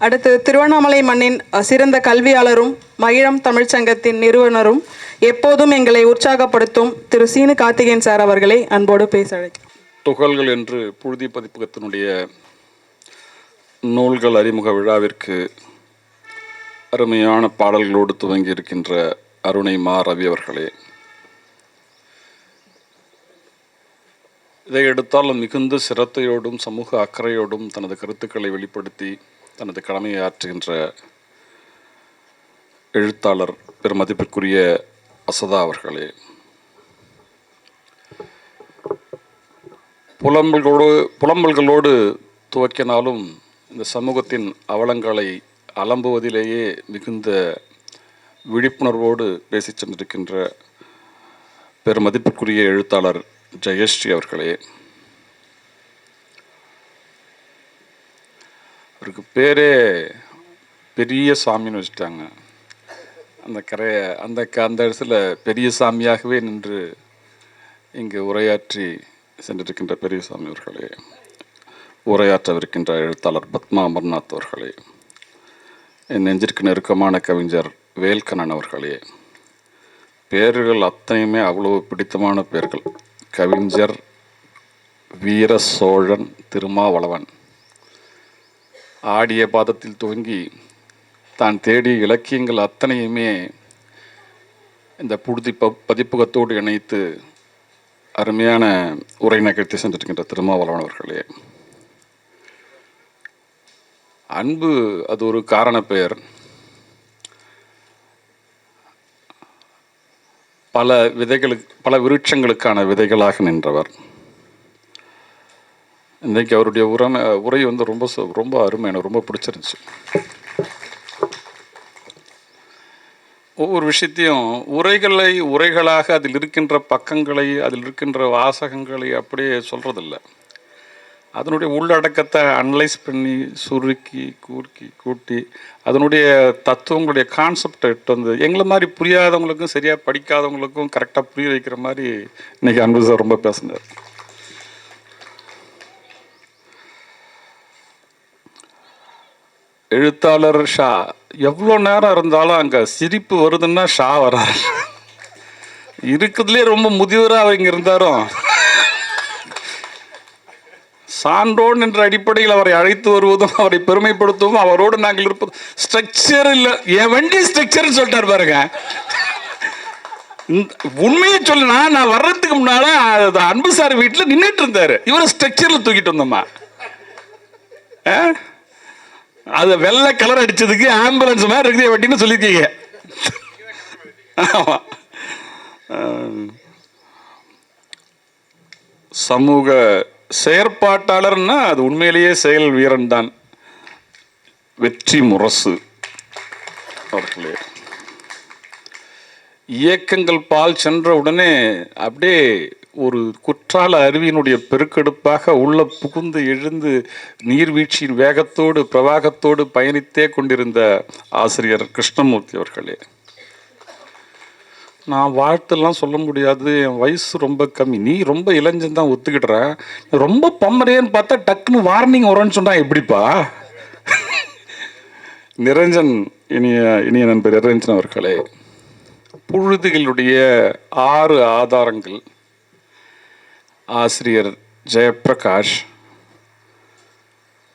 அடுத்து திருவண்ணாமலை மண்ணின் சிறந்த கல்வியாளரும் மகிழம் தமிழ்ச்சங்கத்தின் நிறுவனரும் எப்போதும் எங்களை உற்சாகப்படுத்தும் திரு சீனு கார்த்திகேயன் சார் அவர்களை அன்போடு பேச துகள்கள் என்று புழுதி பதிப்பகத்தினுடைய நூல்கள் அறிமுக விழாவிற்கு அருமையான பாடல்களோடு துவங்கி இருக்கின்ற அருணை மா ரவி அவர்களே இதை எடுத்தால் மிகுந்த சிரத்தையோடும் சமூக அக்கறையோடும் தனது கருத்துக்களை வெளிப்படுத்தி தனது கடமையை ஆற்றுகின்ற எழுத்தாளர் பெருமதிப்பிற்குரிய அசதா அவர்களே புலம்பல்களோடு புலம்பல்களோடு துவக்கினாலும் இந்த சமூகத்தின் அவலங்களை அலம்புவதிலேயே மிகுந்த விழிப்புணர்வோடு பேசிச் சென்றிருக்கின்ற பெருமதிப்பிற்குரிய எழுத்தாளர் ஜெயஸ்ரீ அவர்களே அவருக்கு பேரே பெரிய சாமின்னு வச்சுட்டாங்க. அந்த கரையை அந்த க அந்த இடத்துல பெரிய சாமியாகவே நின்று இங்கு உரையாற்றி சென்றிருக்கின்ற பெரியசாமி அவர்களே உரையாற்றவிருக்கின்ற எழுத்தாளர் பத்மா அமர்நாத் அவர்களே என் நெஞ்சிற்கு நெருக்கமான கவிஞர் வேல்கண்ணன் அவர்களே பேர்கள் அத்தனையுமே அவ்வளவு பிடித்தமான பேர்கள். கவிஞர் வீர சோழன் திருமாவளவன். ஆடிய பாதத்தில் துவங்கி தான் தேடிய இலக்கியங்கள் அத்தனையுமே இந்த புழுதி ப பதிப்பகத்தோடு இணைத்து அருமையான உரை நிகழ்த்தி சென்றிருக்கின்ற திருமாவளவன் அவர்களே. அன்பு அது ஒரு காரண பெயர். பல விதைகளுக்கு பல விருட்சங்களுக்கான விதைகளாக நின்றவர். இன்றைக்கி அவருடைய உரம உரை வந்து ரொம்ப ரொம்ப அருமை. எனக்கு ரொம்ப பிடிச்சிருந்துச்சு. ஒவ்வொரு விஷயத்தையும் உரைகளை உரைகளாக அதில் இருக்கின்ற பக்கங்களை அதில் இருக்கின்ற வாசகங்களை அப்படியே சொல்கிறதில்ல அதனுடைய உள்ளடக்கத்தை அனலைஸ் பண்ணி சுருக்கி கூர்க்கி கூட்டி அதனுடைய தத்துவங்களுடைய கான்செப்டை இட்டு வந்து எங்களை மாதிரி புரியாதவங்களுக்கும் சரியாக படிக்காதவங்களுக்கும் கரெக்டாக புரிய வைக்கிற மாதிரி இன்னைக்கு அன்பு சார் ரொம்ப பேசினார். எழுத்தாளர் ஷா எவ்வளோ நேரம் இருந்தாலும் அங்கே சிரிப்பு வருதுன்னா ஷா வரா இருக்கிறதுலே ரொம்ப முதியவராக அவங்க இருந்தாரும் சான்றோன் என்ற அடிப்படையில் அவரை அழைத்து வருவதும் அவரை பெருமைப்படுத்துவதும் அவரோடு நாங்கள் இருப்பதும் ஸ்ட்ரக்சர் இல்லை. என் வண்டி ஸ்ட்ரக்சர்னு சொல்லிட்டார் பாருங்க. உண்மையை சொல்லனா நான் வர்றதுக்கு முன்னால அது அன்பு சார் வீட்டில் நின்றுட்டு இருந்தார். இவரை ஸ்ட்ரக்சரில் தூக்கிட்டு வந்தோம்மா ஆ? அது வெள்ளை கலர் அடித்ததுக்கு ஆம்புலன்ஸ் மாதிரி இருக்குது வட்டின்னு சொல்லியிருக்கீங்க சமூக செயற்பாட்டாளர்னா அது உண்மையிலேயே செயல் வீரன் தான் வெற்றி முரசு அவர்களே. இயக்கங்கள் பால் சென்ற உடனே அப்படியே ஒரு குற்றால அருவியினுடைய பெருக்கெடுப்பாக உள்ள புகுந்து எழுந்து நீர்வீழ்ச்சியின் வேகத்தோடு பிரவாகத்தோடு பயணித்தே கொண்டிருந்த ஆசிரியர் கிருஷ்ணமூர்த்தி அவர்களே. நான் வாழ்த்தெல்லாம் சொல்ல முடியாது. என் வயசு ரொம்ப கம்மி. நீ ரொம்ப இளைஞன் தான் ஒத்துக்கிட்டுற ரொம்ப பம்மரேன்னு பார்த்தா டக்குன்னு வார்னிங் வரும்னு சொன்னால் எப்படிப்பா? நிரஞ்சன் இனிய இனிய நண்பர் நிரஞ்சன் அவர்களே. புழுதுகளுடைய ஆறு ஆதாரங்கள் ஆசிரியர் ஜெயப்பிரகாஷ்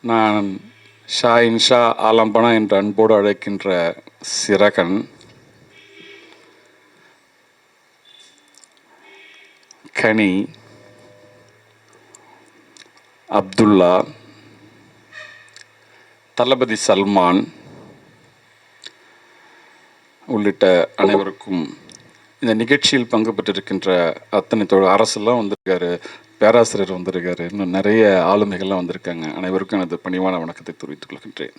நான் ஷாயின் ஷா ஆலம்பனா என்ற அன்போடு அழைக்கின்ற சிறகன் கனி அப்துல்லா தளபதி சல்மான் உள்ளிட்ட அனைவருக்கும் இந்த நிகழ்ச்சியில் பங்கு பெற்றிருக்கின்ற அத்தனை தொழில் அரசெல்லாம் வந்திருக்காரு பேராசிரியர் வந்திருக்காரு இன்னும் நிறைய ஆளுமைகள்லாம் வந்திருக்காங்க. அனைவருக்கும் எனது பணிவான வணக்கத்தை தெரிவித்துக் கொள்கின்றேன்.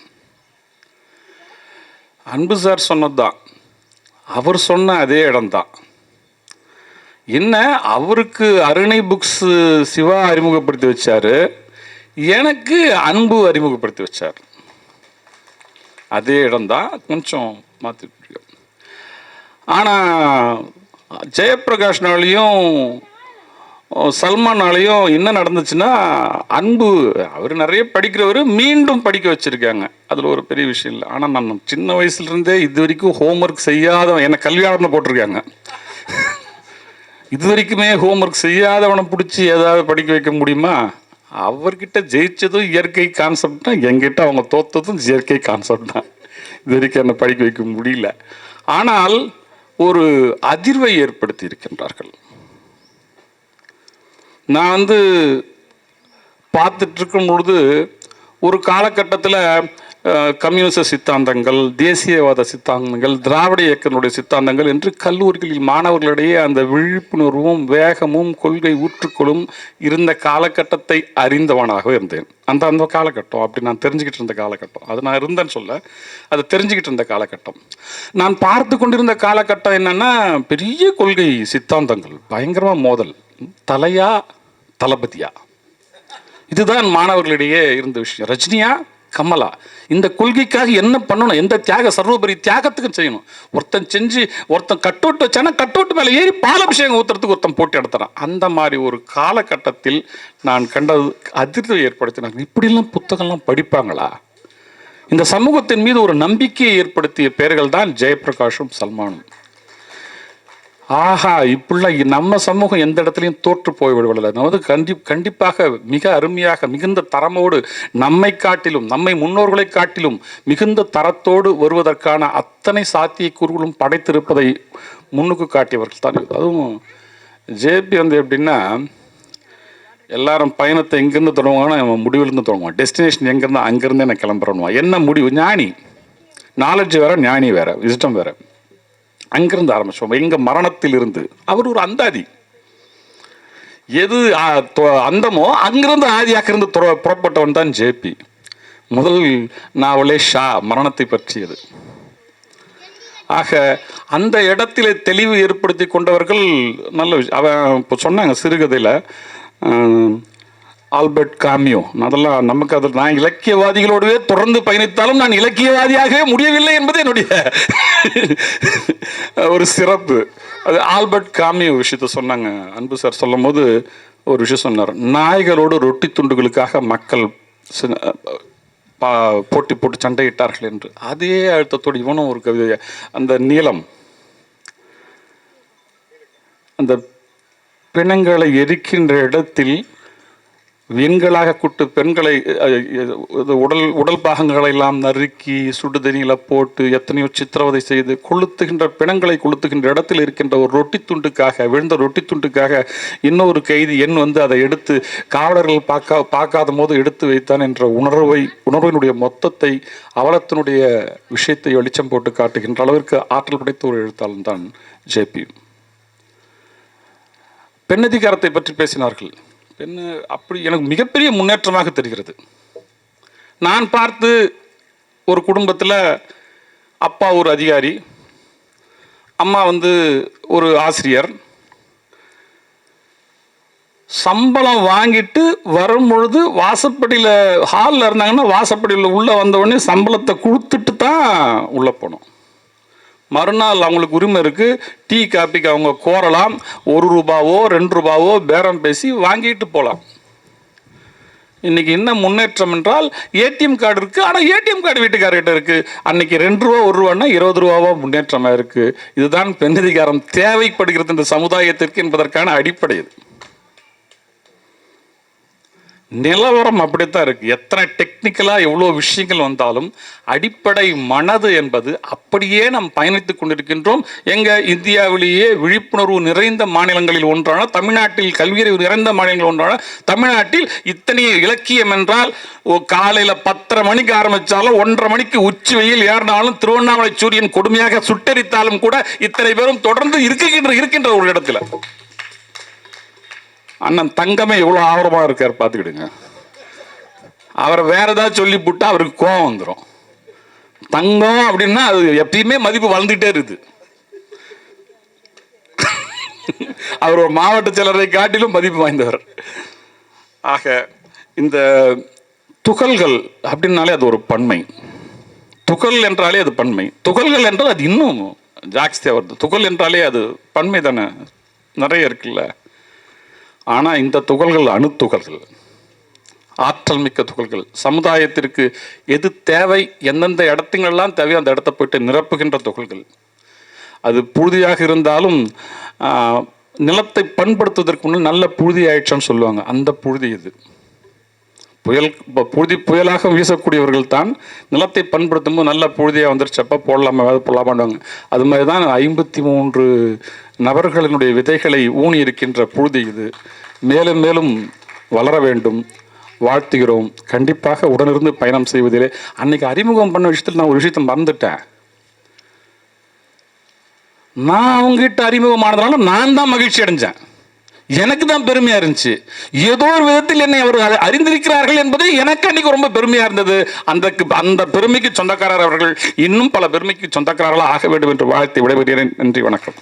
அன்பு சார் சொன்னதுதான். அவர் சொன்ன அதே இடம்தான். என்ன அவருக்கு அருணை புக்ஸ் சிவா அறிமுகப்படுத்தி வச்சார் எனக்கு அன்பு அறிமுகப்படுத்தி வச்சார். அதே இடம்தான். கொஞ்சம் மாற்றி பிடிக்கும் ஆனால் ஜெயபிரகாஷ்னாலையும் சல்மானாலையும் என்ன நடந்துச்சுன்னா அன்பு அவர் நிறைய படிக்கிறவர் மீண்டும் படிக்க வச்சிருக்காங்க. அதில் ஒரு பெரிய விஷயம் இல்லை. ஆனால் நான் சின்ன வயசுலேருந்தே இது வரைக்கும் ஹோம்ஒர்க் செய்யாதவன் என்னை கல்வியாளர்னு போட்டிருக்காங்க. இது வரைக்குமே ஹோம்ஒர்க் செய்யாதவனை பிடிச்சி ஏதாவது படிக்க வைக்க முடியுமா? அவர்கிட்ட ஜெயிச்சதும் இயற்கை கான்செப்ட் தான். அவங்க தோத்ததும் இயற்கை கான்செப்ட் தான். இது வரைக்கும் என்னை படிக்க வைக்க முடியல. ஆனால் ஒரு அதிர்வை ஏற்படுத்தி இருக்கின்றார்கள் நான் வந்து பார்த்துட்டு இருக்கும் பொழுது ஒரு காலகட்டத்தில் கம்யூனிச சித்தாந்தங்கள் தேசியவாத சித்தாந்தங்கள் திராவிட இயக்கத்தினுடைய சித்தாந்தங்கள் என்று கல்லூரிகளில் மாணவர்களிடையே அந்த விழிப்புணர்வும் வேகமும் கொள்கை ஊற்றுக்களும் இருந்த காலகட்டத்தை அறிந்தவனாக இருந்தேன். அந்த அந்த காலகட்டம் அப்படி நான் தெரிஞ்சுக்கிட்டு இருந்த காலகட்டம். அது நான் இருந்தேன்னு சொல்ல அதை தெரிஞ்சுக்கிட்டு இருந்த காலகட்டம். நான் பார்த்து கொண்டிருந்த காலகட்டம் என்னென்னா பெரிய கொள்கை சித்தாந்தங்கள் பயங்கரமாக மோதல். தலையா தளபதியா. இதுதான் மாணவர்களிடையே இருந்த விஷயம். ரஜினியா கமலா. இந்த கொள்கைக்காக என்ன பண்ணணும்? எந்த தியாக சர்வபரி தியாகத்துக்கும் செய்யணும். ஒருத்தன் செஞ்சு ஒருத்தன் கட்டோட்டு வச்சானா கட்டோட்டு மேலே ஏறி பாலபிஷேகம் ஊத்துறதுக்கு ஒருத்தன் போட்டி எடுத்துறான் அந்த மாதிரி ஒரு காலகட்டத்தில் நான் கண்டது அதிர்வை ஏற்படுத்தினாங்க. இப்படிலாம் புத்தகம்லாம் படிப்பாங்களா? இந்த சமூகத்தின் மீது ஒரு நம்பிக்கையை ஏற்படுத்திய பெயர்கள் தான் ஜெயபிரகாஷும் சல்மானும். ஆஹா இப்படிலாம் நம்ம சமூகம் எந்த இடத்துலையும் தோற்று போய்விடவில்லை. நமது கண்டி கண்டிப்பாக மிக அருமையாக மிகுந்த தரமோடு நம்மை காட்டிலும் நம்மை முன்னோர்களை காட்டிலும் மிகுந்த தரத்தோடு வருவதற்கான அத்தனை சாத்தியக்கூறுகளும் படைத்திருப்பதை முன்னுக்கு காட்டியவர்கள் தான் அதுவும் ஜேபி வந்து எப்படின்னா எல்லாரும் பயணத்தை எங்கேருந்து தொடங்குவாங்கன்னா நம்ம முடிவிலிருந்து தொடங்குவான். டெஸ்டினேஷன் எங்கேருந்து அங்கேருந்து நான் கிளம்புறேன்னுவான். என்ன முடிவு? ஞானி. நாலேஜ் வேற ஞானி வேற விசிட்டம் வேறு. அங்கிருந்து ஆரம்பிச்சோம். எங்க மரணத்தில் இருந்து அவர் ஒரு அந்தாதி. எது தொ- அந்தமோ அங்கிருந்து ஆதியாக இருந்து புறப்பட்டவன் தான் ஜேபி. முதல் நாவலே ஷா மரணத்தை பற்றியது. ஆக அந்த இடத்திலே தெளிவு ஏற்படுத்தி கொண்டவர்கள் நல்ல விஷயம். அவன் இப்போ சொன்னாங்க சிறுகதையில் ஆல்பர்ட் காமியோ. அதெல்லாம் நமக்கு அதில் நான் இலக்கியவாதிகளோடவே தொடர்ந்து பயணித்தாலும் நான் இலக்கியவாதியாகவே முடியவில்லை என்பது என்னுடைய ஒரு சிறப்பு. அது ஆல்பர்ட் காமியோ விஷயத்த சொன்னாங்க. அன்பு சார் சொல்லும் போது ஒரு விஷயம் சொன்னார். நாய்களோடு ரொட்டி துண்டுகளுக்காக மக்கள் போட்டி போட்டு சண்டையிட்டார்கள் என்று. அதே அழுத்தத்தோடு இவனும் ஒரு கவிதை அந்த நீளம் அந்த பிணங்களை எரிக்கின்ற இடத்தில் வீண்களாக கூட்டு பெண்களை இது உடல் உடல் பாகங்களை எல்லாம் நறுக்கி சுடுதண்ணியில் போட்டு எத்தனையோ சித்திரவதை செய்து கொளுத்துகின்ற பிணங்களை கொளுத்துகின்ற இடத்தில் இருக்கின்ற ஒரு ரொட்டி துண்டுக்காக விழுந்த ரொட்டி துண்டுக்காக இன்னொரு கைதி எண் வந்து அதை எடுத்து காவலர்கள் பார்க்க பார்க்காத போது எடுத்து வைத்தான் என்ற உணர்வை உணர்வினுடைய மொத்தத்தை அவலத்தினுடைய விஷயத்தை வெளிச்சம் போட்டு காட்டுகின்ற அளவிற்கு ஆற்றல் படைத்த ஒரு எழுத்தாளன் தான் ஜேபி பெண்ணதிகாரத்தை பற்றி பேசினார்கள். பெண் அப்படி எனக்கு மிகப்பெரிய முன்னேற்றமாக தெரிகிறது. நான் பார்த்து ஒரு குடும்பத்தில் அப்பா ஒரு அதிகாரி அம்மா வந்து ஒரு ஆசிரியர். சம்பளம் வாங்கிட்டு வரும் பொழுது வாசப்படியில் ஹாலில் இருந்தாங்கன்னா வாசப்படியில் உள்ளே வந்தவொடனே சம்பளத்தை கொடுத்துட்டு தான் உள்ளே போனோம். மறுநாள் அவங்களுக்கு உரிமை இருக்குது டீ காப்பிக்கு அவங்க கோரலாம். ஒரு ரூபாவோ ரெண்டு ரூபாவோ பேரம் பேசி வாங்கிட்டு போகலாம் இன்னைக்கு என்ன முன்னேற்றம் என்றால் ஏடிஎம் கார்டு இருக்குது ஆனால் ஏடிஎம் கார்டு வீட்டுக்காரர்கிட்ட இருக்குது அன்னைக்கு ரெண்டு ரூபா ஒரு ரூபான்னா இருபது ரூபாவா முன்னேற்றமாக இருக்குது இதுதான் பெண்ணதிகாரம் தேவைப்படுகிறது இந்த சமுதாயத்திற்கு என்பதற்கான அடிப்படை இது. நிலவரம் அப்படித்தான் இருக்கு. எத்தனை டெக்னிக்கலா எவ்வளோ விஷயங்கள் வந்தாலும் அடிப்படை மனது என்பது அப்படியே நாம் பயணித்து கொண்டிருக்கின்றோம். எங்க இந்தியாவிலேயே விழிப்புணர்வு நிறைந்த மாநிலங்களில் ஒன்றான தமிழ்நாட்டில் கல்வியறிவு நிறைந்த மாநிலங்கள் ஒன்றான தமிழ்நாட்டில் இத்தனை இலக்கியம் என்றால் ஒ- காலையில பத்தரை மணிக்கு ஆரம்பிச்சாலும் ஒன்றரை மணிக்கு உச்சி வெயில் ஏறினாலும் திருவண்ணாமலை சூரியன் கொடுமையாக சுட்டரித்தாலும் கூட இத்தனை பேரும் தொடர்ந்து இருக்கின்ற இருக்கின்ற ஒரு இடத்துல. அண்ணன் தங்கமே எவ்வளோ ஆவரமாக இருக்கார் பார்த்துக்கிடுங்க. அவரை வேற ஏதாவது சொல்லி போட்டால் அவருக்கு கோவம் வந்துடும் தங்கம் அப்படின்னா அது எப்பயுமே மதிப்பு வளர்ந்துட்டே இருக்குது. அவர் ஒரு மாவட்ட செயலரை காட்டிலும் மதிப்பு வாய்ந்தவர். ஆக இந்த துகள்கள் அப்படின்னாலே அது ஒரு பன்மை. துகள் என்றாலே அது பன்மை. துகள்கள் என்றால் அது இன்னும் ஜாஸ்தியாக வருது. துகள் என்றாலே அது பன்மை தானே? நிறைய இருக்குல்ல. ஆனால் இந்த துகள்கள் அணுத்துகள்கள் ஆற்றல் மிக்க துகள்கள். சமுதாயத்திற்கு எது தேவை எந்தெந்த இடத்துங்களெல்லாம் தேவையோ அந்த இடத்த போயிட்டு நிரப்புகின்ற துகள்கள். அது புழுதியாக இருந்தாலும் நிலத்தை பண்படுத்துவதற்கு முன்னால் நல்ல புழுதி ஆயிடுச்சுன்னு சொல்லுவாங்க. அந்த புழுதி இது புயல் இப்போ புழுதி புயலாக வீசக்கூடியவர்கள் தான் நிலத்தை பண்படுத்தும் போது நல்ல புழுதியாக வந்துருச்சப்ப போடலாமா ஏதாவது போடலாமாடுவாங்க அது மாதிரி தான் ஐம்பத்தி மூன்று நபர்களினுடைய விதைகளை ஊனி இருக்கின்ற புழுதி இது. மேலும் மேலும் வளர வேண்டும். வாழ்த்துகிறோம். கண்டிப்பாக உடனிருந்து பயணம் செய்வதிலே. அன்னைக்கு அறிமுகம் பண்ண விஷயத்தில் நான் ஒரு விஷயத்தை மறந்துட்டேன். நான் அவங்ககிட்ட அறிமுகமானதுனால நான் தான் மகிழ்ச்சி அடைஞ்சேன். எனக்கு தான் பெருமையா இருந்துச்சு. ஏதோ ஒரு விதத்தில் என்னை அவர்கள் அறிந்திருக்கிறார்கள் என்பது எனக்கு அன்னைக்கு ரொம்ப பெருமையா இருந்தது. அந்த அந்த பெருமைக்கு சொந்தக்காரர் அவர்கள் இன்னும் பல பெருமைக்கு சொந்தக்காரர்களாக ஆக வேண்டும் என்று வாழ்த்து விடைபெறுகிறேன். நன்றி வணக்கம்.